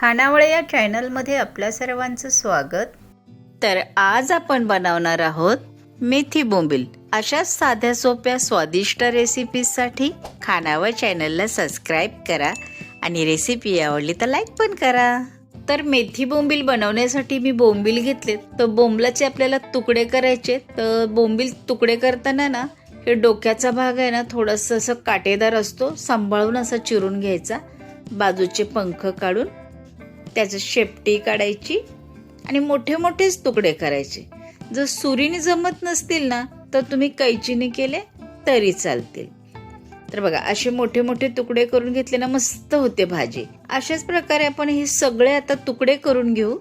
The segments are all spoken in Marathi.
खानावळे या चॅनलमध्ये आपल्या सर्वांचं स्वागत. तर आज आपण बनवणार आहोत मेथी बोंबील. अशा साध्या सोप्या स्वादिष्ट रेसिपीजसाठी खानावळ चॅनलला सबस्क्राईब करा आणि रेसिपी आवडली तर लाईक पण करा. तर मेथी बोंबील बनवण्यासाठी मी बोंबील घेतले. तर बोंबलाचे आपल्याला तुकडे करायचे. तर बोंबील तुकडे करताना ना हे डोक्याचा भाग आहे ना थोडंसं असं काटेदार असतो. सांभाळून असा चिरून घ्यायचा. बाजूचे पंख काढून त्याचं शेपटी काढायची आणि मोठे मोठेच तुकडे करायचे. जर सुरीने जमत नसतील ना तर तुम्ही कैचीने केले तरी चालतील. तर बघा असे मोठे मोठे तुकडे करून घेतले ना मस्त होते भाजी. अशाच प्रकारे आपण हे सगळे आता तुकडे करून घेऊ.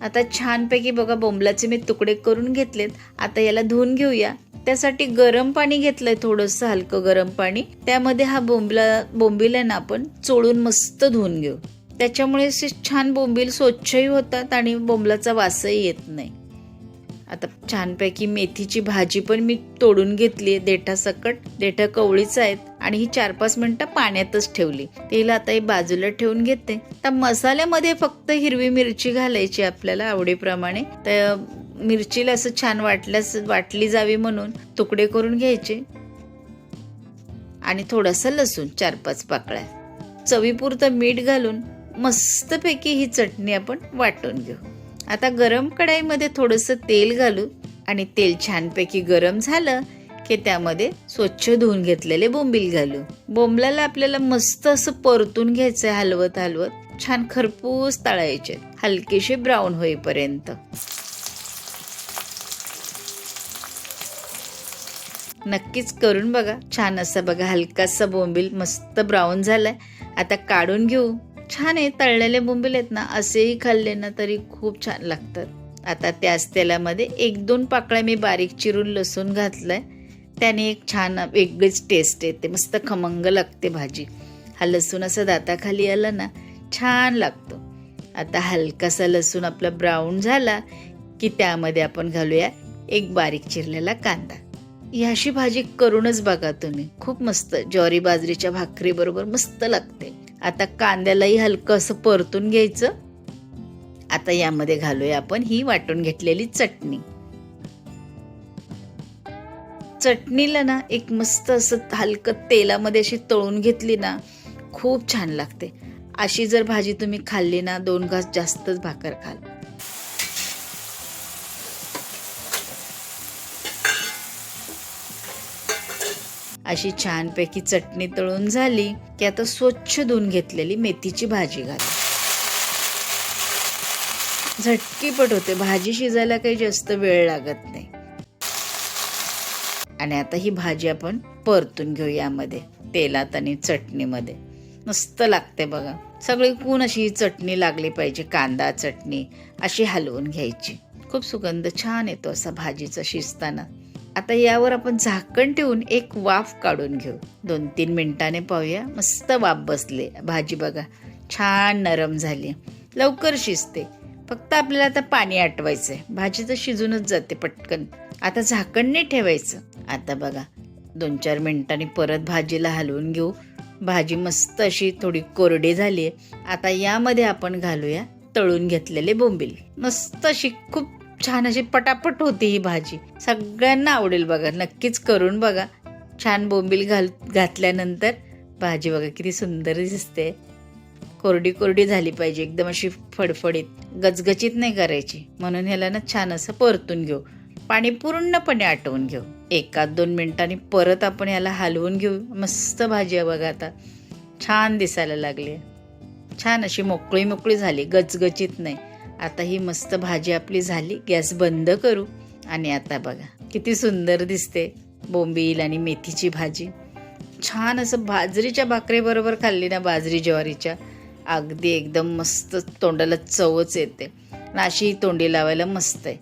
आता छानपैकी बघा बोंबलाचे मी तुकडे करून घेतलेत. आता याला धुवून घेऊया. त्यासाठी गरम पाणी घेतलंय थोडंसं हलकं गरम पाणी. त्यामध्ये हा बोंबला बोंबील आहे ना आपण चोळून मस्त धुवून घेऊ. त्याच्यामुळे असे छान बोंबील स्वच्छही होतात आणि बोंबलाचा वासही येत नाही. आता छानपैकी मेथीची भाजी पण मी तोडून घेतली आहे. देठासकट देठा कवळीच आहेत आणि ही चार पाच मिनटं पाण्यातच ठेवली. तिला आता ही बाजूला ठेवून घेते. तर मसाल्यामध्ये फक्त हिरवी मिरची घालायची आपल्याला आवडीप्रमाणे. तर मिरचीला असं छान वाटल्यास वाटली जावी म्हणून तुकडे करून घ्यायचे. आणि थोडासा लसूण चार पाच पाकळ्या. चवीपुरतं मीठ घालून मस्तपैकी ही चटणी आपण वाटून घेऊ. आता गरम कढाईमध्ये थोडंसं तेल घालू आणि तेल छानपैकी गरम झालं की त्यामध्ये स्वच्छ धुवून घेतलेले बोंबील घालू. बोंबलाला आपल्याला मस्त असं परतून घ्यायचं हलवत हलवत. छान खरपूस तळायचे हलकेसे ब्राऊन होईपर्यंत. नक्कीच करून बघा. छान असं बघा हलकासा बोंबील मस्त ब्राऊन झालाय. आता काढून घेऊ. छान आहे तळलेले बोंबील आहेत ना असेही खाल्ले ना तरी खूप छान लागतात. आता त्याच तेलामध्ये एक दोन पाकळ्या मी बारीक चिरून लसूण घातलाय. त्याने एक छान वेगळीच टेस्ट येते मस्त खमंग लागते भाजी. हा लसूण असं दाताखाली आला ना छान लागतो. आता हलकासा लसूण आपला ब्राऊन झाला की त्यामध्ये आपण घालूया एक बारीक चिरलेला कांदा. ही अशी भाजी करूनच बघा तुम्ही खूप मस्त ज्वारी बाजरीच्या भाकरीबरोबर मस्त लागते. आता कांद्यालाही हलकं असं परतून घ्यायचं. आता यामध्ये घालूया आपण ही वाटून घेतलेली चटणी. चटणीला ना एक मस्त असं हलकं तेलामध्ये अशी तळून घेतली ना खूप छान लागते. अशी जर भाजी तुम्ही खाल्ली ना दोन घास जास्तच भाकर खाल. अशी छानपैकी चटणी तळून झाली की आता स्वच्छ धुवून घेतलेली मेथीची भाजी घाल. झटकीपट होते. भाजी शिजायला काही जास्त वेळ लागत नाही. आणि आता ही भाजी आपण परतून घेऊ यामध्ये तेलात आणि चटणीमध्ये. मस्त लागते बघा. सगळी कोण अशी चटणी लागली पाहिजे कांदा चटणी अशी हलवून घ्यायची. खूप सुगंध छान येतो असा भाजीचा शिजताना. आता यावर आपण झाकण ठेवून एक वाफ काढून घेऊ. दोन तीन मिनिटाने पाहूया. मस्त वाफ बसले. भाजी बघा छान नरम झाली. लवकर शिजते. फक्त आपल्याला आता पाणी आटवायचंय. भाजी तर शिजूनच जाते पटकन. आता झाकण नाही ठेवायचं. आता बघा दोन चार मिनिटांनी परत भाजीला हलवून घेऊ. भाजी मस्त अशी थोडी कोरडी झाली आहे आता यामध्ये आपण घालूया तळून घेतलेले बोंबील. मस्त अशी खूप छान अशी पटापट होती ही भाजी. सगळ्यांना आवडेल बघा नक्कीच करून बघा. छान बोंबील घाल घातल्यानंतर भाजी बघा किती सुंदर दिसते. कोरडी कोरडी झाली पाहिजे एकदम अशी फडफडीत गचगचीत नाही करायची. म्हणून ह्याला ना छान असं परतून घेऊ. पाणी पूर्णपणे आटवून घेऊ. एका दोन मिनिटांनी परत आपण याला हलवून घेऊ. मस्त भाजी आहे बघा आता. छान दिसायला लागली. छान अशी मोकळी मोकळी झाली गचगचीत नाही. आता ही मस्त भाजी आपली झाली. गॅस बंद करू. आणि आता बघा किती सुंदर दिसते बोंबील आणि मेथीची भाजी. छान असं बाजरीच्या भाकरीबरोबर खाल्ली ना बाजरी ज्वारीच्या. अगदी एकदम मस्त तोंडाला चवच येते. आणि अशी ही तोंडी लावायला मस्त आहे.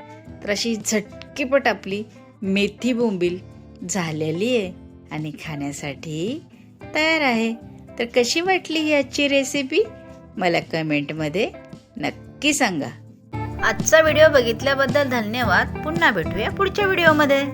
तर अशी झटकीपट आपली मेथी बोंबील झालेली आहे आणि खाण्यासाठी तयार आहे. तर कशी वाटली ही आजची रेसिपी मला कमेंटमध्ये नक्की नक्की सांगा. आजचा व्हिडिओ बघितल्याबद्दल धन्यवाद. पुन्हा भेटूया पुढच्या व्हिडिओमध्ये.